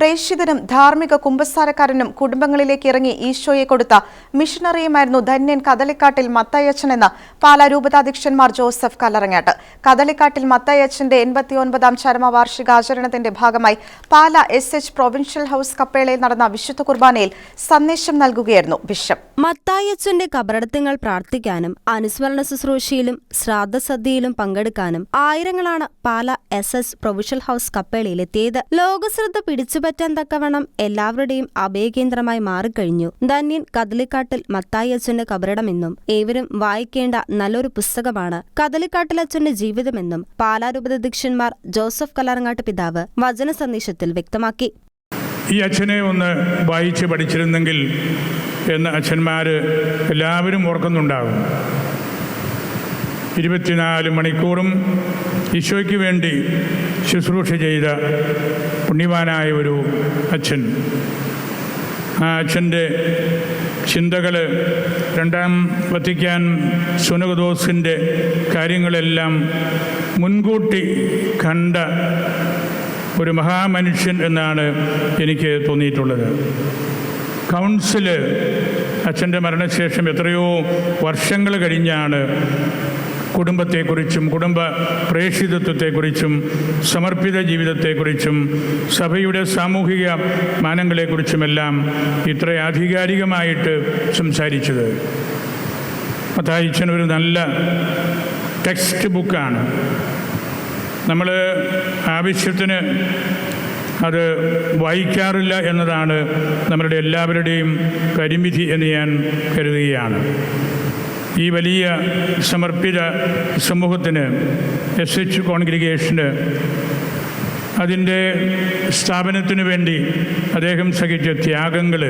പ്രേക്ഷിതനും ധാർമ്മിക കുമ്പസാരക്കാരനും കുടുംബങ്ങളിലേക്ക് ഇറങ്ങി ഈശോയെ കൊടുത്ത മിഷണറിയുമായിരുന്നു ധന്യൻ കദളിക്കാട്ടിൽ മത്തയച്ചൻ എന്ന് പാലാ രൂപതാധ്യക്ഷന്മാർ ജോസഫ് കല്ലറങ്ങാട്ട്. കദളിക്കാട്ടിൽ മത്തയച്ചന്റെ എൺപത്തിയൊൻപതാം ചരമവാർഷികാചരണത്തിന്റെ ഭാഗമായി Pala S H provincial house കപ്പേളയിൽ നടന്ന വിശുദ്ധ കുർബാനയിൽ സന്ദേശം നൽകുകയായിരുന്നു ബിഷപ്പ്. മത്തായച്ചന്റെ കബറടത്തങ്ങൾ പ്രാർത്ഥിക്കാനും അനുസ്മരണ ശുശ്രൂഷയിലും ശ്രാദ്ധസദ്യയിലും പങ്കെടുക്കാനും ആയിരങ്ങളാണ് Pala S S provincial house കപ്പേളയിലെത്തിയത്. ലോകശ്രദ്ധ പിടിച്ചുപറ്റാൻ തക്കവണ്ണം എല്ലാവരുടെയും അഭയകേന്ദ്രമായി മാറിക്കഴിഞ്ഞു. ധന്യൻ കദലിക്കാട്ടിൽ മത്തായച്ചന്റെ കബറിടമെന്നും ഏവരും വായിക്കേണ്ട നല്ലൊരു പുസ്തകമാണ് കദലിക്കാട്ടിലച്ചന്റെ ജീവിതമെന്നും പാലാരൂപതധ്യക്ഷന്മാർ ജോസഫ് കല്ലാറങ്ങാട്ട് പിതാവ് വചന സന്ദേശത്തിൽ വ്യക്തമാക്കി. ഈ അച്ഛനെ ഒന്ന് വായിച്ച് പഠിച്ചിരുന്നെങ്കിൽ എന്ന് അച്ഛന്മാർ എല്ലാവരും ഓർക്കുന്നുണ്ടാകും ഇരുപത്തിനാല് മണിക്കൂറും ഈശോയ്ക്ക് വേണ്ടി ശുശ്രൂഷ ചെയ്ത പുണ്യവാനായ ഒരു അച്ഛൻ. ആ അച്ഛന്റെ ചിന്തകൾ രണ്ടാം വത്തിക്കാൻ സുനകദോസിന്റെ കാര്യങ്ങളെല്ലാം മുൻകൂട്ടി കണ്ട ഒരു മഹാമനുഷ്യൻ എന്നാണ് എനിക്ക് തോന്നിയിട്ടുള്ളത്. കൗൺസിൽ അച്ഛന്റെ മരണശേഷം എത്രയോ വർഷങ്ങൾ കഴിഞ്ഞാണ് കുടുംബത്തെക്കുറിച്ചും കുടുംബ പ്രേക്ഷിതത്വത്തെക്കുറിച്ചും സമർപ്പിത ജീവിതത്തെക്കുറിച്ചും സഭയുടെ സാമൂഹിക മാനങ്ങളെക്കുറിച്ചുമെല്ലാം ഇത്ര ആധികാരികമായിട്ട് സംസാരിച്ചത്. മത്തായിച്ചൻ ഒരു നല്ല ടെക്സ്റ്റ് ബുക്കാണ്. നമ്മൾ ആവശ്യത്തിന് അത് വായിക്കാറില്ല എന്നതാണ് നമ്മളുടെ എല്ലാവരുടെയും പരിമിതി എന്ന് ഞാൻ കരുതുകയാണ്. ഈ വലിയ സമർപ്പിത സമൂഹത്തിന് എസ് എച്ച് കോൺഗ്രിഗേഷന് അതിന്റെ സ്ഥാപനത്തിനു വേണ്ടി അദ്ദേഹം സഹിച്ച ത്യാഗങ്ങൾ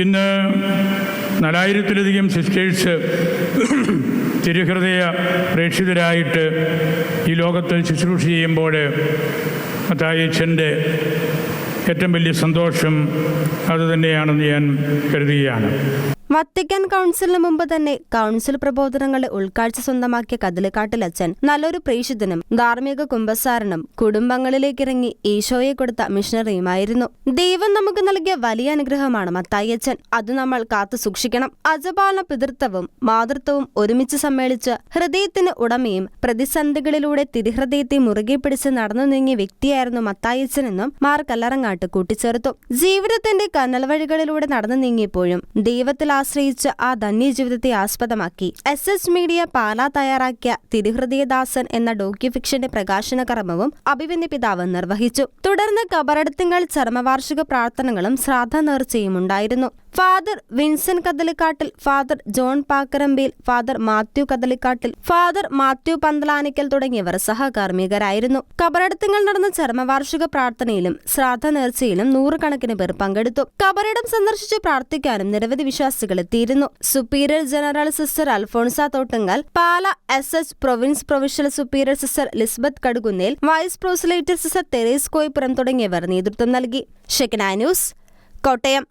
ഇന്ന് നാലായിരത്തിലധികം സിസ്റ്റേഴ്സ് തിരുഹൃദയ പ്രേക്ഷിതരായിട്ട് ഈ ലോകത്ത് ശുശ്രൂഷ ചെയ്യുമ്പോൾ മത്തായച്ചന്റെ ഏറ്റവും വലിയ സന്തോഷം അതുതന്നെയാണെന്ന് ഞാൻ കരുതുകയാണ്. വത്തിക്കാൻ കൗൺസിലിന് മുമ്പ് തന്നെ കൗൺസിൽ പ്രബോധനങ്ങളെ ഉൾക്കാഴ്ച സ്വന്തമാക്കിയ കതിലിക്കാട്ടിലച്ചൻ നല്ലൊരു പ്രേക്ഷിതനും ധാർമ്മിക കുംഭസാരനും കുടുംബങ്ങളിലേക്കിറങ്ങി ഈശോയെ കൊടുത്ത മിഷണറിയുമായിരുന്നു. ദൈവം നമുക്ക് നൽകിയ വലിയ അനുഗ്രഹമാണ് മത്തായച്ചൻ അത് നമ്മൾ കാത്തു സൂക്ഷിക്കണം. അജപാലന പിതൃത്വവും മാതൃത്വവും ഒരുമിച്ച് സമ്മേളിച്ച് ഹൃദയത്തിന് ഉടമയും പ്രതിസന്ധികളിലൂടെ തിരുഹൃദയത്തെ മുറുകെ പിടിച്ച് നടന്നു നീങ്ങിയ വ്യക്തിയായിരുന്നു മത്തായച്ചനെന്നും മാർ കല്ലറങ്ങാട്ട് കൂട്ടിച്ചേർത്തു. ജീവിതത്തിന്റെ കനൽ വഴികളിലൂടെ നടന്നു നീങ്ങിയപ്പോഴും ദൈവത്തിൽ ആശ്രയിച്ച് ആ ധന്യജീവിതത്തെ ആസ്പദമാക്കി. എസ് എസ് മീഡിയ പാല തയ്യാറാക്കിയ തിരുഹൃദയദാസൻ എന്ന ഡോക്യു ഫിക്ഷന്റെ പ്രകാശന കർമ്മവും അഭിവന്യ പിതാവ് നിർവഹിച്ചു. തുടർന്ന് കബറടത്തിങ്ങൾ ചർമ്മവാർഷിക പ്രാർത്ഥനകളും ശ്രാദ്ധ നേർച്ചയും ഉണ്ടായിരുന്നു father Vinson Kadalikattil father John Pakkarambil father Mathew Kadalikattil father Mathew Panthalanickal തുടങ്ങിയവർ സഹകാർമ്മികരായിരുന്നു. കബറടത്തങ്ങൾ നടന്ന ചരമവാർഷിക പ്രാർത്ഥനയിലും ശ്രാദ്ധ നേർച്ചയിലും നൂറുകണക്കിന് പേർ പങ്കെടുത്തു. കബറിടം സന്ദർശിച്ച് പ്രാർത്ഥിക്കാനും നിരവധി വിശ്വാസികൾ എത്തിയിരുന്നു. Superior general sister Alphonsa Thottungal Pala S H province provincial superior sister Lisbeth Kadukunnel vice postulator sister Theres Koippuram തുടങ്ങിയവർ നേതൃത്വം നൽകി. ഷെക്കന ന്യൂസ് കോട്ടയം.